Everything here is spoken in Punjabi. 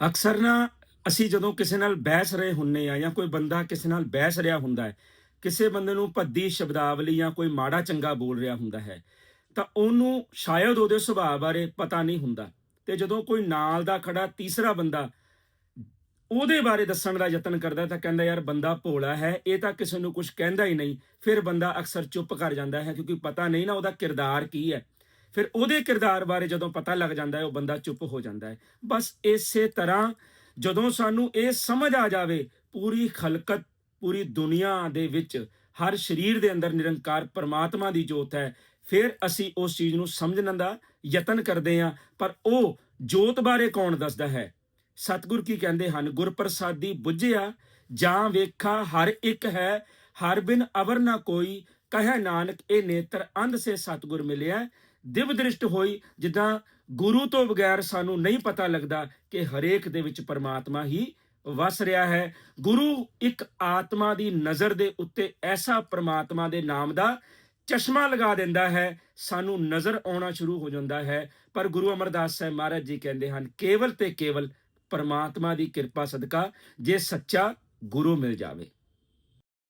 ਅਕਸਰ ਨਾ ਅਸੀਂ ਜਦੋਂ ਕਿਸੇ ਨਾਲ ਬਹਿਸ ਰਹੇ ਹੁੰਨੇ ਆ ਜਾਂ ਕੋਈ ਬੰਦਾ ਕਿਸੇ ਨਾਲ ਬਹਿਸ ਰਿਹਾ ਹੁੰਦਾ ਹੈ, ਕਿਸੇ ਬੰਦੇ ਨੂੰ ਭੱਦੀ ਸ਼ਬਦਾਵਲੀ ਜਾਂ ਕੋਈ ਮਾੜਾ ਚੰਗਾ ਬੋਲ ਰਿਹਾ ਹੁੰਦਾ ਹੈ, ਤਾਂ ਉਹਨੂੰ ਸ਼ਾਇਦ ਉਹਦੇ ਸੁਭਾਅ ਬਾਰੇ ਪਤਾ ਨਹੀਂ ਹੁੰਦਾ। ਤੇ ਜਦੋਂ ਕੋਈ ਨਾਲ ਦਾ ਖੜਾ ਤੀਸਰਾ ਬੰਦਾ ਉਹਦੇ ਬਾਰੇ ਦੱਸਣ ਦਾ ਯਤਨ ਕਰਦਾ ਤਾਂ ਕਹਿੰਦਾ, ਯਾਰ ਬੰਦਾ ਭੋਲਾ ਹੈ, ਇਹ ਤਾਂ ਕਿਸੇ ਨੂੰ ਕੁਝ ਕਹਿੰਦਾ ਹੀ ਨਹੀਂ। ਫਿਰ ਬੰਦਾ ਅਕਸਰ ਚੁੱਪ ਕਰ ਜਾਂਦਾ ਹੈ ਕਿਉਂਕਿ ਪਤਾ ਨਹੀਂ ਨਾ ਉਹਦਾ ਕਿਰਦਾਰ ਕੀ ਹੈ। ਫਿਰ ਉਹਦੇ ਕਿਰਦਾਰ ਬਾਰੇ ਜਦੋਂ ਪਤਾ ਲੱਗ ਜਾਂਦਾ ਹੈ, ਉਹ ਬੰਦਾ ਚੁੱਪ ਹੋ ਜਾਂਦਾ ਹੈ। ਬਸ ਇਸੇ ਤਰ੍ਹਾਂ ਜਦੋਂ ਸਾਨੂੰ ਇਹ ਸਮਝ ਆ ਜਾਵੇ, ਪੂਰੀ ਖਲਕਤ, ਪੂਰੀ ਦੁਨੀਆ ਦੇ ਵਿੱਚ, ਹਰ ਸਰੀਰ ਦੇ ਅੰਦਰ ਨਿਰੰਕਾਰ ਪਰਮਾਤਮਾ ਦੀ ਜੋਤ ਹੈ, ਫਿਰ ਅਸੀਂ ਉਸ ਚੀਜ਼ ਨੂੰ ਸਮਝਣ ਦਾ ਯਤਨ ਕਰਦੇ ਹਾਂ। ਪਰ ਉਹ ਜੋਤ ਬਾਰੇ ਕੌਣ ਦੱਸਦਾ ਹੈ? ਸਤਿਗੁਰ ਕੀ ਕਹਿੰਦੇ ਹਨ? ਗੁਰਪ੍ਰਸਾਦੀ ਬੁੱਝਿਆ ਜਾਂ ਵੇਖਾ ਹਰ ਇੱਕ ਹੈ, ਹਰ ਬਿਨ ਅਵਰ ਨਾ ਕੋਈ ਕਹੈ ਨਾਨਕ, ਇਹ ਨੇਤਰ ਅੰਧ ਸੇ ਸਤਿਗੁਰ ਮਿਲਿਆ। ਦਿਵ ਦ੍ਰਿਸ਼ਟ ਹੋਈ, ਜਿੱਦਾਂ ਗੁਰੂ ਤੋਂ ਬਗੈਰ ਸਾਨੂੰ ਨਹੀਂ ਪਤਾ ਲੱਗਦਾ ਕਿ ਹਰੇਕ ਦੇ ਵਿੱਚ ਪਰਮਾਤਮਾ ਹੀ ਵਸ ਰਿਹਾ ਹੈ। ਗੁਰੂ ਇੱਕ ਆਤਮਾ ਦੀ ਨਜ਼ਰ ਦੇ ਉੱਤੇ ਐਸਾ ਪਰਮਾਤਮਾ ਦੇ ਨਾਮ ਦਾ ਚਸ਼ਮਾ ਲਗਾ ਦਿੰਦਾ ਹੈ, ਸਾਨੂੰ ਨਜ਼ਰ ਆਉਣਾ ਸ਼ੁਰੂ ਹੋ ਜਾਂਦਾ ਹੈ। ਪਰ ਗੁਰੂ ਅਮਰਦਾਸ ਸਾਹਿਬ ਮਹਾਰਾਜ ਜੀ ਕਹਿੰਦੇ ਹਨ, ਕੇਵਲ ਤੇ ਕੇਵਲ ਪਰਮਾਤਮਾ ਦੀ ਕਿਰਪਾ ਸਦਕਾ ਜੇ ਸੱਚਾ ਗੁਰੂ ਮਿਲ ਜਾਵੇ।